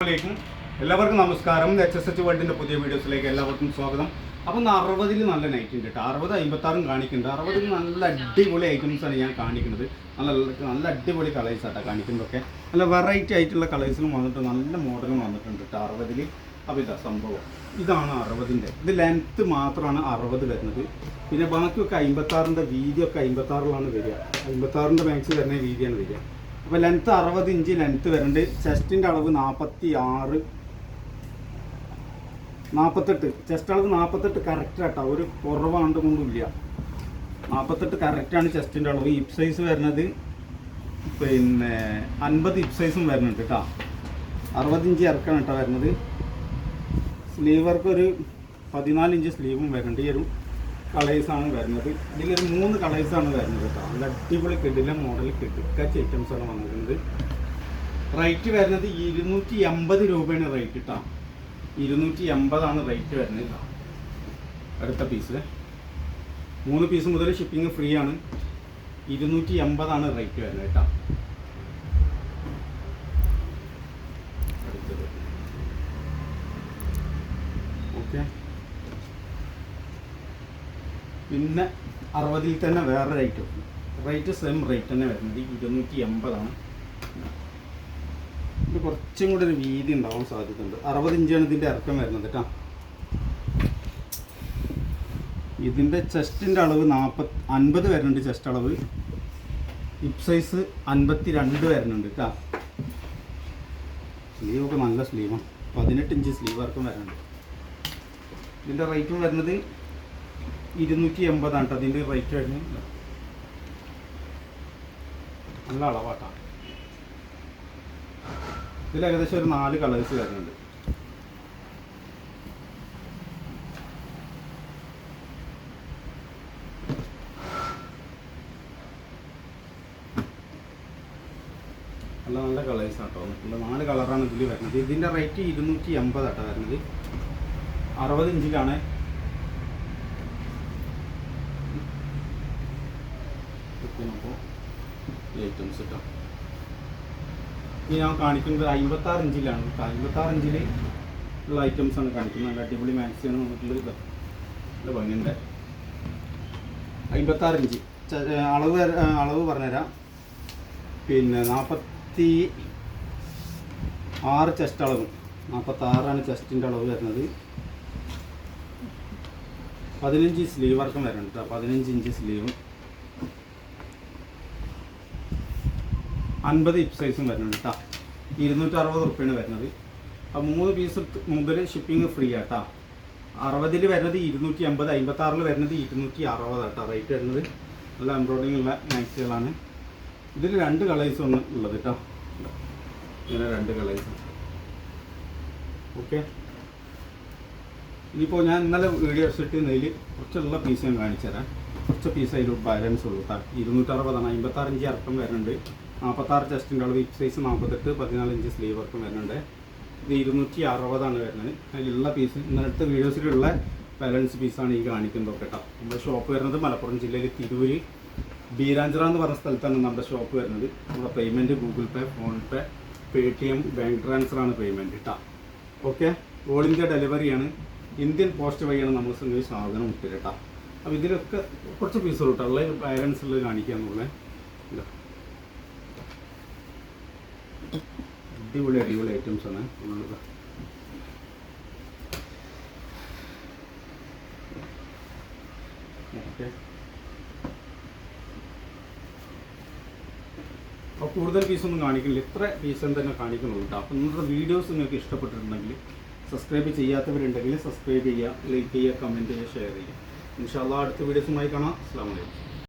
അസ്സലാമലൈക്കും എല്ലാവർക്കും നമസ്കാരം. എച്ച് എസ് എച്ച് വേൾഡിന്റെ പുതിയ വീഡിയോസിലേക്ക് എല്ലാവർക്കും സ്വാഗതം. അപ്പം അറുപതിൽ നല്ല നൈറ്റ് ഉണ്ട് കേട്ടോ അറുപത് അമ്പത്താറും കാണിക്കുന്നുണ്ട്. അറുപതിൽ നല്ല അടിപൊളി ഐറ്റംസ് ആണ് ഞാൻ കാണിക്കുന്നത്. നല്ല നല്ല അടിപൊളി കളേഴ്സ് ആട്ടോ കാണിക്കുന്നതൊക്കെ. നല്ല വെറൈറ്റി ആയിട്ടുള്ള കളേഴ്സിലും വന്നിട്ട് നല്ല മോഡലും വന്നിട്ടുണ്ട് കേട്ടോ അറുപതിൽ അപ്പോൾ ഇതാ സംഭവം. ഇതാണ് അറുപതിന്റെ ഇത് ലെങ്ത്ത് മാത്രമാണ് അറുപത് വരുന്നത്. പിന്നെ ബാക്കിയൊക്കെ അമ്പത്താറിന്റെ വീതിയൊക്കെ അമ്പത്താറിലാണ് വരിക. അമ്പത്താറിന്റെ മാക്സ് തന്നെ വീതിയാണ് വരിക. അപ്പോൾ ലെങ്ത്ത് അറുപത് ഇഞ്ച് ലെങ്ത്ത് വരുന്നുണ്ട്. ചെസ്റ്റിന്റെ അളവ് നാൽപ്പത്തി ആറ് നാൽപ്പത്തെട്ട് ചെസ്റ്റ് അളവ് നാൽപ്പത്തെട്ട് കറക്റ്റ് ആട്ടോ. ഒരു കുറവാണ്ട് കൊണ്ടില്ല നാൽപ്പത്തെട്ട് കറക്റ്റാണ് ചെസ്റ്റിന്റെ അളവ്. ഹിപ് സൈസ് വരുന്നത് പിന്നെ അൻപത് ഹിപ് സൈസും വരുന്നുണ്ട് കേട്ടോ അറുപത് ഇഞ്ച് ഇറക്കാണ് കേട്ടോ വരുന്നത്. സ്ലീവ് ഒരു പതിനാല് ഇഞ്ച് സ്ലീവും വരുന്നുണ്ട് ഈ ഒരു കളേഴ്സാണ് വരുന്നത്. ഇതിലൊരു മൂന്ന് കളേഴ്സാണ് വരുന്നത് കേട്ടോ. നല്ല അടിപൊളി കിടില മോഡൽ കിടുക്കച്ച് ഐറ്റംസ് ആണ് വന്നിരിക്കുന്നത്. റേറ്റ് വരുന്നത് ഇരുന്നൂറ്റി എൺപത് രൂപയാണ് റേറ്റ് കേട്ടോ ഇരുന്നൂറ്റി എൺപതാണ് റേറ്റ് വരുന്നത് കേട്ടോ അടുത്ത പീസ് മൂന്ന് പീസ് മുതൽ ഷിപ്പിംഗ് ഫ്രീ ആണ്. ഇരുന്നൂറ്റി എൺപതാണ് റേറ്റ് വരുന്നത് കേട്ടോ ഓക്കെ പിന്നെ അറുപതിൽ തന്നെ വേറെ റേറ്റ് റേറ്റ് സെയിം റേറ്റ് തന്നെ വരുന്നത്. ഇരുന്നൂറ്റി എൺപതാണ് ഇത് കുറച്ചും കൂടി ഒരു വീതി ഉണ്ടാവാൻ സാധ്യതയുണ്ട്. അറുപത് ഇഞ്ചാണ് ഇതിന്റെ ഇറക്കം വരുന്നത് കേട്ടോ. ഇതിന്റെ ചെസ്റ്റിന്റെ അളവ് നാൽപ്പത് അൻപത് വരുന്നുണ്ട് ചെസ്റ്റ് അളവ്. ഹിപ്പ് സൈസ് അൻപത്തി രണ്ട് വരുന്നുണ്ട് കേട്ടോ. സ്ലീവൊക്കെ നല്ല സ്ലീവാണ് പതിനെട്ട് ഇഞ്ച് സ്ലീവ് ഇറക്കം വരുന്നുണ്ട്. ഇതിന്റെ റേറ്റും വരുന്നത് ഇരുന്നൂറ്റി എൺപതാണ് കേട്ടോ അതിന്റെ റേറ്റ് വരുന്നത്. നല്ല അളവാട്ടാ. ഇതിൽ ഏകദേശം ഒരു നാല് കളേഴ്സ് വരുന്നുണ്ട്. നല്ല നല്ല കളേഴ്സ് ആട്ടോ. നാല് കളറാണ് ഇതിൽ വരുന്നത്. ഇതിന്റെ റേറ്റ് ഇരുന്നൂറ്റി എൺപതാട്ടോ വരുന്നത്. അറുപത് ഇഞ്ചിലാണ് അപ്പോൾ ഐറ്റംസ് കിട്ടാം ഇനി ഞാൻ കാണിക്കുന്നത് അമ്പത്താറ് ഇഞ്ചിലാണ് കേട്ടോ. അമ്പത്താറ് ഇഞ്ചിൽ ഉള്ള ആണ് കാണിക്കുന്നത്. നല്ല അടിപൊളി മാക്സിയാണ് ഇത് നല്ല ഭംഗിയുണ്ട്. അമ്പത്താറ് ഇഞ്ച്. അളവ് അളവ് പറഞ്ഞുതരാം. പിന്നെ നാൽപ്പത്തി ആറ് ചെസ്റ്റ് അളവ്. നാൽപ്പത്താറാണ് ചെസ്റ്റിന്റെ അളവ് വരുന്നത്. പതിനഞ്ച് സ്ലീവ് വർക്കും വരണം കേട്ടോ. പതിനഞ്ച് ഇഞ്ച് സ്ലീവ് അൻപത് ഇപ് സൈസും വരുന്നുണ്ട് കേട്ടോ ഇരുന്നൂറ്റി അറുപത് റുപ്യാണ് വരുന്നത്. അപ്പോൾ മൂന്ന് പീസ് മുതൽ ഷിപ്പിംഗ് ഫ്രീ ആട്ടോ അറുപതിൽ വരുന്നത് ഇരുന്നൂറ്റി അമ്പത് അമ്പത്തി ആറിൽ വരുന്നത് ഇരുന്നൂറ്റി അറുപത് കേട്ടോ റേറ്റ് വരുന്നത് നല്ല എംബ്രോയിഡിങ് ഉള്ള മാക്സികളാണ് ഇതിൽ രണ്ട് കളേഴ്സ് ഒന്ന് ഉള്ളത് കേട്ടോ ഇങ്ങനെ രണ്ട് കളേഴ്സ് ഓക്കെ ഇനിയിപ്പോൾ ഞാൻ ഇന്നലെ വീഡിയോ ഇട്ടിരുന്നതിൽ കുറച്ചുള്ള പീസ് ഞാൻ കാണിച്ചു തരാം കുറച്ച് പീസ് അതിൽ ബാലൻസ് ഉള്ളൂ കേട്ടോ ഇരുന്നൂറ്ററുപതാണ് അമ്പത്താറ് ഇഞ്ച് ഇറക്കം വരുന്നുണ്ട്. നാൽപ്പത്താറ് ചെസ്റ്റിന്റെ അളവ് ഇച്ച് സൈസ് നാൽപ്പത്തെട്ട് പതിനാല് ഇഞ്ച് സ്ലീവ് വർക്കും വരുന്നുണ്ട്. ഇത് ഇരുന്നൂറ്റി അറുപതാണ് വരുന്നത്. അതിലുള്ള പീസ് ഇന്നലത്തെ വീഡിയോസിലുള്ള ബാലൻസ് പീസാണ് ഈ കാണിക്കുന്നത് കേട്ടോ. നമ്മുടെ ഷോപ്പ് വരുന്നത് മലപ്പുറം ജില്ലയിൽ തിരൂര് ബീരാഞ്ചിറ എന്ന് പറഞ്ഞ സ്ഥലത്താണ് നമ്മുടെ ഷോപ്പ് വരുന്നത്. നമ്മുടെ payment Google Pay PhonePe Paytm bank transfer ആണ് പേയ്മെന്റ് കേട്ടോ. ഓക്കെ ഓൾ ഇന്ത്യ ഡെലിവറിയാണ് ഇന്ത്യൻ പോസ്റ്റ് വഴിയാണ് നമ്മൾ സംഗതി സാധനം ഇട്ടിട്ടാ കേട്ടോ. അപ്പോൾ ഇതിലൊക്കെ കുറച്ച് പീസുകൾ കേട്ടോ. ഉള്ള ബാലൻസ് ഉള്ളത് കാണിക്കാന്നുള്ളത് ഇതാ. അടിപൊളി അടിപൊളി ഐറ്റംസ് ആണ്. ഉള്ളത്. അപ്പോൾ കൂടുതൽ പീസൊന്നും കാണിക്കുന്നില്ല. ഇത്ര പീസ് തന്നെ കാണിക്കുന്നുള്ളൂ കേട്ടോ അപ്പോൾ നിങ്ങളുടെ വീഡിയോസ് നിങ്ങൾക്ക് ഇഷ്ടപ്പെട്ടിട്ടുണ്ടെങ്കിൽ സബ്സ്ക്രൈബ് ചെയ്യാത്തവരുണ്ടെങ്കിൽ സബ്സ്ക്രൈബ് ചെയ്യുക ലൈക്ക് ചെയ്യുക കമന്റ് ചെയ്യുക ഷെയർ ചെയ്യുക. ഇൻഷാല്ലാ അടുത്ത വീഡിയോസുമായി കാണാം. അസ്സാം വലൈക്കും